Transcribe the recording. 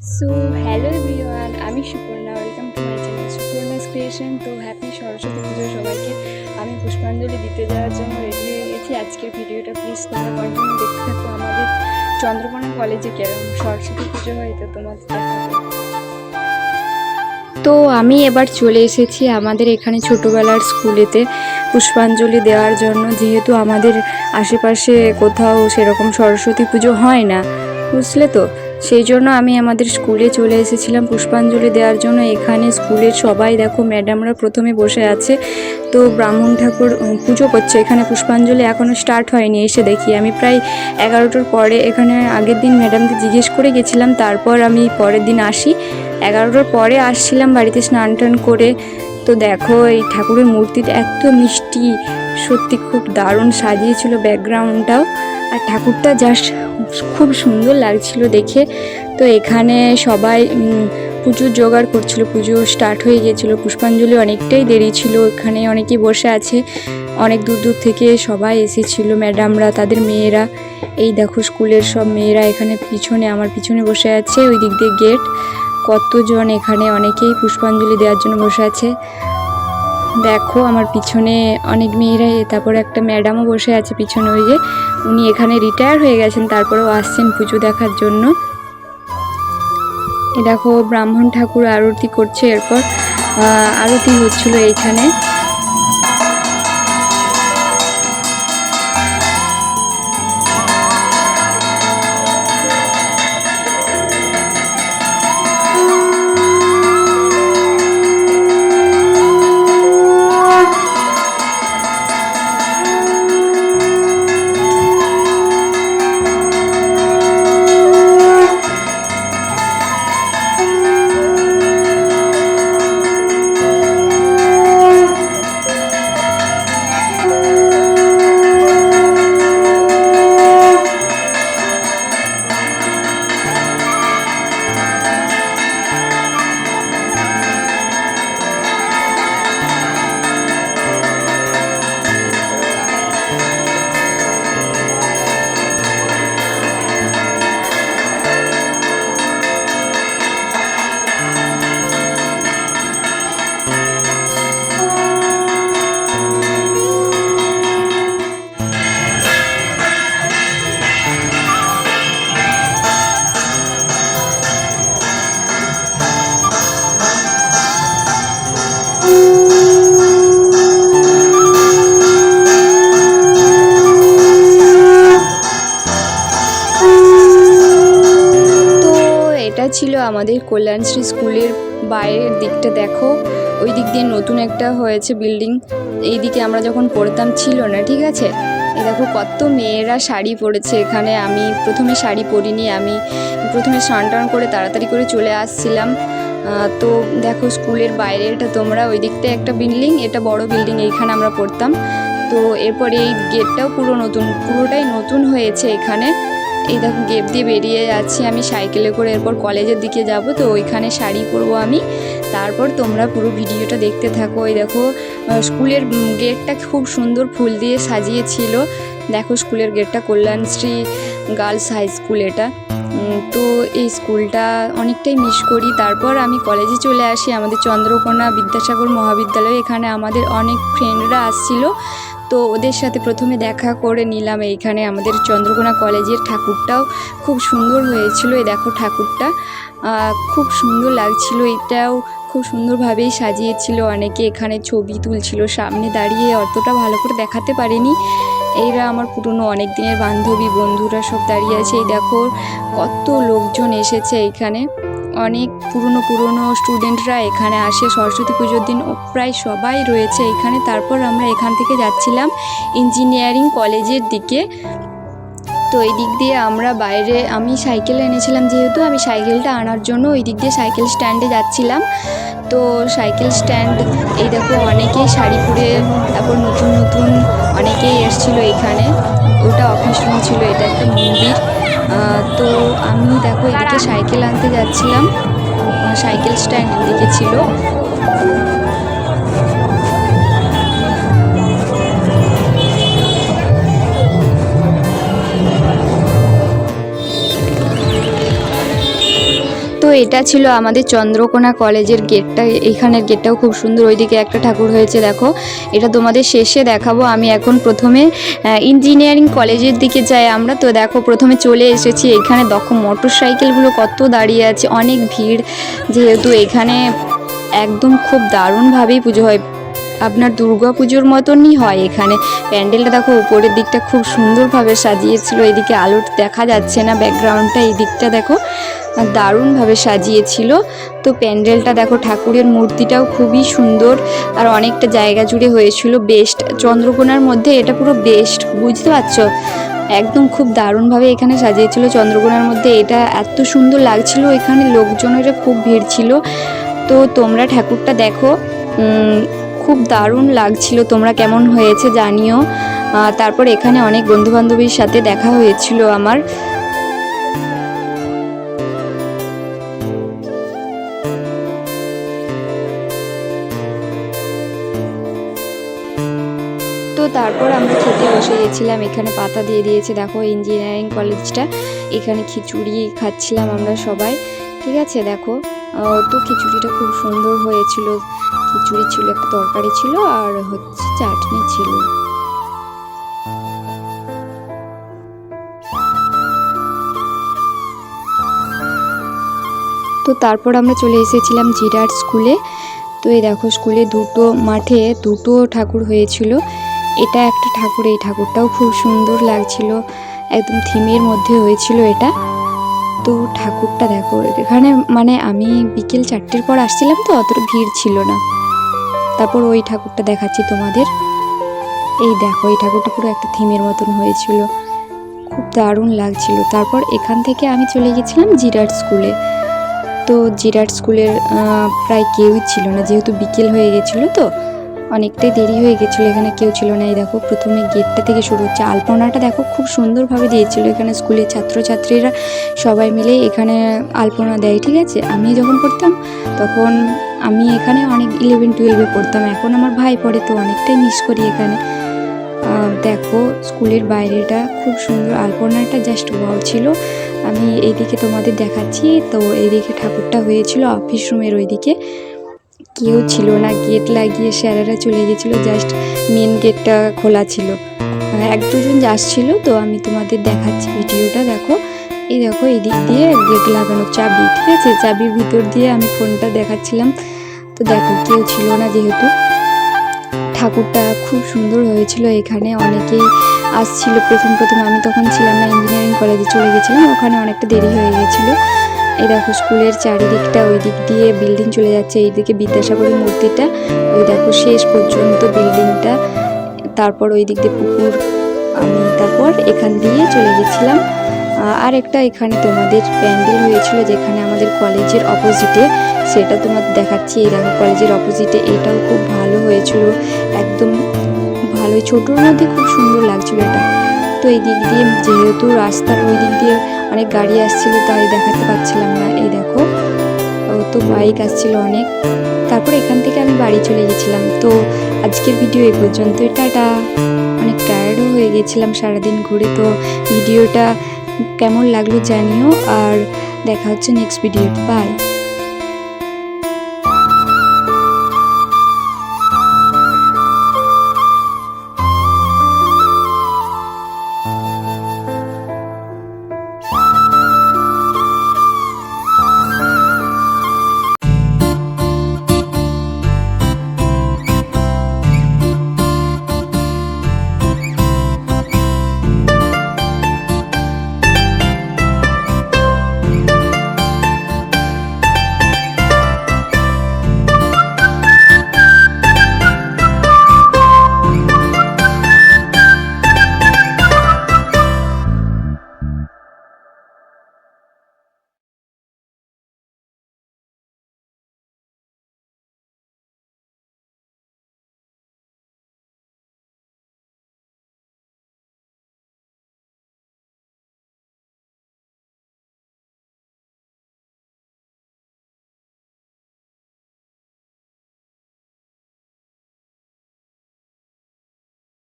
So hello everyone আমি Suparna welcome to my channel Suparna's creation তো happy Saraswati পুজো সবাইকে। আমি পুষ্পাঞ্জলি দিতে যাওয়ার জন্য রেডি হয়ে গেছি। আজকের ভিডিওটা প্লিজ তোমরা কন্টিনিউ দেখতে থাকো আমাদের চন্দ্রকোনা কলেজে কেরম সরস্বতী পুজো হয়, তো তোমাদের তো আমি এবার চলে এসেছি আমাদের এখানে ছোটোবেলার স্কুলেতে পুষ্পাঞ্জলি দেওয়ার জন্য। যেহেতু আমাদের আশেপাশে কোথাও সেরকম সরস্বতী পুজো হয় না, বুঝলে তো? সেই জন্য আমি আমাদের স্কুলে চলে এসেছিলাম পুষ্পাঞ্জলি দেওয়ার জন্য। এখানে স্কুলের সবাই দেখো, ম্যাডামরা প্রথমে বসে আছে। তো ব্রাহ্মণ ঠাকুর পুজো করছে। এখানে পুষ্পাঞ্জলি এখনও স্টার্ট হয়নি, এসে দেখি। আমি প্রায় এগারোটার পরে এখানে আগের দিন ম্যাডামকে জিজ্ঞেস করে গেছিলাম, তারপর আমি পরের দিন আসি। এগারোটার পরে আসছিলাম বাড়িতে স্নান টান করে। তো দেখো, এই ঠাকুরের মূর্তিটা এত মিষ্টি, সত্যি খুব দারুণ সাজিয়েছিল ব্যাকগ্রাউন্ডটাও আর ঠাকুরটা জাস্ট খুব সুন্দর লাগছিল দেখে। তো এখানে সবাই পুজোর জোগাড় করছিল, পুজো স্টার্ট হয়ে গিয়েছিল। পুষ্পাঞ্জলি অনেকটাই দেরি ছিল, এখানে অনেকেই বসে আছে। অনেক দূর দূর থেকে সবাই এসেছিল, ম্যাডামরা, তাদের মেয়েরা। এই দেখো স্কুলের সব মেয়েরা এখানে পিছনে, আমার পিছনে বসে আছে, ওই দিক দিয়ে গেট। কতজন এখানে অনেকেই পুষ্পাঞ্জলি দেওয়ার জন্য বসে আছে। দেখো, আমার পিছনে অনেক মেয়েরাই তারপরে একটা ম্যাডামও বসে আছে পিছনে ওই যে উনি এখানে রিটায়ার হয়ে গেছেন, তারপরেও আসছেন পুজো দেখার জন্য। দেখো, ব্রাহ্মণ ঠাকুর আরতি করছে এরপর। আরতি হচ্ছিল এইখানে। আমাদের কল্যাণশ্রী স্কুলের বাইরের দিকটা দেখো। ওই দিক দিয়ে নতুন একটা হয়েছে বিল্ডিং। এই দিকে আমরা যখন পড়তাম ছিল না, ঠিক আছে? এই দেখো কত মেয়েরা শাড়ি পরেছে এখানে। আমি প্রথমে শাড়ি পরিনি, আমি প্রথমে স্নান টান করে তাড়াতাড়ি করে চলে আসছিলাম। তো দেখো স্কুলের বাইরে এটা তোমরা, ওই দিকটা একটা বিল্ডিং, এটা বড় বিল্ডিং, এইখানে আমরা পড়তাম। তো এরপরে এই গেটটাও পুরো নতুন, পুরোটাই নতুন হয়েছে এখানে। এই দেখো, গেট দিয়ে বেরিয়ে যাচ্ছি আমি সাইকেলে করে, এরপর কলেজের দিকে যাব। তো ওইখানে শাড়ি পরবো আমি। তারপর তোমরা পুরো ভিডিওটা দেখতে থাকো। এই দেখো স্কুলের গেটটা খুব সুন্দর ফুল দিয়ে সাজিয়েছিল। দেখো স্কুলের গেটটা কল্যাণশ্রী গার্লস হাই স্কুল এটা। তো এই স্কুলটা অনেকটাই মিস করি। তারপর আমি কলেজে চলে আসি আমাদের চন্দ্রকোনা বিদ্যাসাগর মহাবিদ্যালয়। এখানে আমাদের অনেক ফ্রেন্ডরা আসছিল। তো ওদের সাথে প্রথমে দেখা করে নিলাম এইখানে আমাদের চন্দ্রকোনা কলেজের ঠাকুরটাও। খুব সুন্দর হয়েছিল এই দেখো ঠাকুরটা। খুব সুন্দর লাগছিল এটাও। খুব সুন্দরভাবেই সাজিয়েছিল অনেকে এখানে ছবি তুলছিল। সামনে দাঁড়িয়ে অতটা ভালো করে দেখাতে পারিনি। এইরা আমার পুরনো অনেক দিনের বান্ধবী, বন্ধুরা সব দাঁড়িয়ে আছে। এই দেখো কত লোকজন এসেছে এখানে। অনেক পুরনো পুরনো স্টুডেন্টরা এখানে আসে। সরস্বতী পুজোর দিন প্রায় সবাই রয়েছে এখানে। তারপর আমরা এখান থেকে যাচ্ছিলাম ইঞ্জিনিয়ারিং কলেজের দিকে। তো এই দিক দিয়ে আমরা বাইরে, আমি সাইকেল এনেছিলাম যেহেতু, আমি সাইকেলটা আনার জন্য ওই দিক দিয়ে সাইকেল স্ট্যান্ডে যাচ্ছিলাম। তো সাইকেল স্ট্যান্ড এই দেখো অনেকেই শাড়ি পরে, তারপর নতুন নতুন অনেকেই এসছিল এখানে। ওটা অফিস রুম ছিল, এটা একটা মন্দির। তো আমি দেখো এদিকে সাইকেল আনতে যাচ্ছিলাম। সাইকেল স্ট্যান্ড দিকে ছিল। এটা ছিল আমাদের চন্দ্রকোনা কলেজের গেটটা। এখানের গেটটাও খুব সুন্দর। ওইদিকে একটা ঠাকুর হয়েছে, দেখো। এটা তোমাদের শেষে দেখাবো। আমি এখন প্রথমে ইঞ্জিনিয়ারিং কলেজের দিকে যাই আমরা। তো দেখো, প্রথমে চলে এসেছি। এখানে দেখো মোটর সাইকেলগুলো কত দাঁড়িয়ে আছে। অনেক ভিড়। যেহেতু এখানে একদম খুব দারুণভাবেই পুজো হয়। আপনার দুর্গা পুজোর মতনই হয় এখানে। প্যান্ডেলটা দেখো, উপরের দিকটা খুব সুন্দরভাবে সাজিয়েছিল, এদিকে আলো দেখা যাচ্ছে না, ব্যাকগ্রাউন্ডটা এই দিকটা দেখো দারুণভাবে সাজিয়েছিল। তো প্যান্ডেলটা দেখো, ঠাকুরের মূর্তিটাও খুবই সুন্দর, আর অনেকটা জায়গা জুড়ে হয়েছিল বেস্ট। চন্দ্রকোনার মধ্যে এটা পুরো বেস্ট, বুঝতে পারছ? একদম খুব দারুণভাবে এখানে সাজিয়েছিল চন্দ্রকোনার মধ্যে। এটা এত সুন্দর লাগছিল, এখানে লোকজনের খুব ভিড় ছিল। তো তোমরা ঠাকুরটা দেখো খুব দারুণ লাগছিল। তোমরা কেমন হয়েছে জানিও। তারপর এখানে অনেক বন্ধু বান্ধবীর সাথে দেখা হয়েছিল আমার। তো তারপর আমরা খেতে বসে গেছিলাম। এখানে পাতা দিয়ে দিয়েছে, দেখো ইঞ্জিনিয়ারিং কলেজটা এখানে খিচুড়ি খাচ্ছিলাম আমরা সবাই। ঠিক আছে, দেখো। তো খিচুড়িটা খুব সুন্দর হয়েছিল। খিচুড়ি ছিল, একটা তরকারি ছিল আর হচ্ছে চাটনি ছিল। তো তারপর আমরা চলে এসেছিলাম জিরাট স্কুলে। তো এই দেখো, স্কুলে দুটো মাঠে দুটো ঠাকুর হয়েছিল। এটা একটা ঠাকুর, এই ঠাকুরটাও খুব সুন্দর লাগছিল। একদম থিমের মধ্যে হয়েছিল এটা। তো ঠাকুরটা দেখো, এখানে মানে আমি বিকেল চারটের পর আসছিলাম তো, অতটা ভিড় ছিল না। তারপর ওই ঠাকুরটা দেখাচ্ছি তোমাদের। এই দেখো, এই ঠাকুরটা পুরো একটা থিমের মতন হয়েছিল। খুব দারুণ লাগছিল। তারপর এখান থেকে আমি চলে গেছিলাম জিরাট স্কুলে। তো জিরাট স্কুলের প্রায় কেউই ছিল না, যেহেতু বিকেল হয়ে গেছিল তো, অনেকটাই দেরি হয়ে গেছিল, এখানে কেউ ছিল না। এই দেখো, প্রথমে গেটটা থেকে শুরু হচ্ছে। আলপনাটা দেখো, খুব সুন্দরভাবে দিয়েছিল এখানে স্কুলের ছাত্রছাত্রীরা। সবাই মিলে এখানে আলপনা দেয়, ঠিক আছে? আমি যখন করতাম, তখন আমি এখানে অনেক ইলেভেন টুয়েলভে পড়তাম। এখন আমার ভাই পড়ে তো অনেকটাই মিস করি এখানে। দেখো, স্কুলের বাইরেটা খুব সুন্দর। আলপনাটা জাস্ট ওয়াও ছিল। আমি এইদিকে তোমাদের দেখাচ্ছি। তো এইদিকে ঠাকুরটা হয়েছিল অফিস রুমের ওইদিকে। কেউ ছিল না। গেট লাগিয়ে স্যারেরা চলে গেছিল। জাস্ট মেন গেটটা খোলা ছিল। এক দুজন আসছিল তো আমি তোমাদের দেখাচ্ছি ভিডিওটা, দেখো। এই দেখো, এই দিক দিয়ে গেট লাগানো চাবি, ঠিক আছে? চাবির ভিতর দিয়ে আমি ফোনটা দেখাচ্ছিলাম। তো দেখো, কেউ ছিল না যেহেতু। ঠাকুরটা খুব সুন্দর হয়েছিল এখানে। অনেকেই আসছিল প্রথম প্রথম। আমি তখন ছিলাম না ইঞ্জিনিয়ারিং কলেজে চলে গেছিলাম। ওখানে অনেকটা দেরি হয়ে গেছিল। এই দেখো, স্কুলের চারিদিকটা ওই দিক দিয়ে বিল্ডিং চলে যাচ্ছে। এইদিকে বিদ্যাসাগরের মূর্তিটা, ওই দেখো, শেষ পর্যন্ত বিল্ডিংটা তারপর ওই দিক দিয়ে পুকুর। আমি তারপর এখান দিয়ে চলে গেছিলাম। আর একটা এখানে তোমাদের প্যান্ডেল হয়েছিল যেখানে আমাদের কলেজের অপোজিটে সেটা তোমাদের দেখাচ্ছি। এই দেখো, কলেজের অপোজিটে এটাও খুব ভালো হয়েছিল। একদম ভালোই ছোটোর মধ্যে খুব সুন্দর লাগছিল এটা। তো এই দিক দিয়ে যেহেতু রাস্তার ওই দিক দিয়ে অনেক গাড়ি আসছিল, তাই দেখাতে পারছিলাম না। এই দেখো তো বাইক আসছিল অনেক। তারপর এখান থেকে আমি বাড়ি চলে গেছিলাম। তো আজকের ভিডিও এই পর্যন্তই। টাটা। অনেক টায়ার্ডও হয়ে গেছিলাম সারাদিন ঘুরে। তো ভিডিওটা কেমন লাগল জানিও আর দেখা হচ্ছে নেক্সট ভিডিও বাই